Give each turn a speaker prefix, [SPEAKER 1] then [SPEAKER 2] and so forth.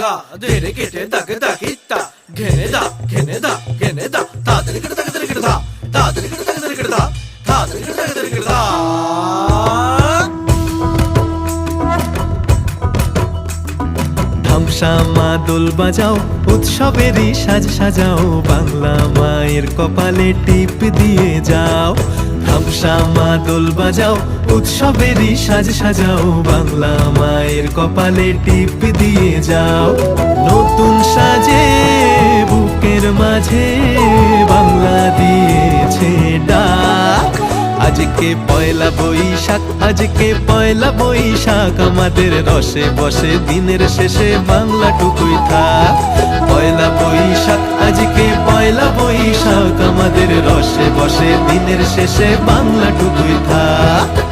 [SPEAKER 1] গা। ধেরে কেটে দাকে দাকিতা ঘেনে দা ঘেনে দা ঘেনে দা। তাদের কেটে দাকে দা। তাদের কেটে দাকে দা। তাদের কেটে দাকে দা।
[SPEAKER 2] ধামসা বাজাও, উৎসবেরই সাজ সাজাও, বাংলা মায়ের কপালে টিপ দিয়ে ধামসা দোল বাজাও, উৎসবেরই সাজ সাজাও, বাংলা মায়ের কপালে টিপ দিয়ে যাও। নতুন সাজে, বুকের মাঝে বাংলা দিয়েছে ডাক। আজকে পয়লা বৈশাখ, আজকে পয়লা বৈশাখ, আমাদের রসে বসে দিনের শেষে বাংলা টুকুই থাক। বৈশাখ আমাদের রসে বসে দিনের শেষে বাংলা টুকুই থাক।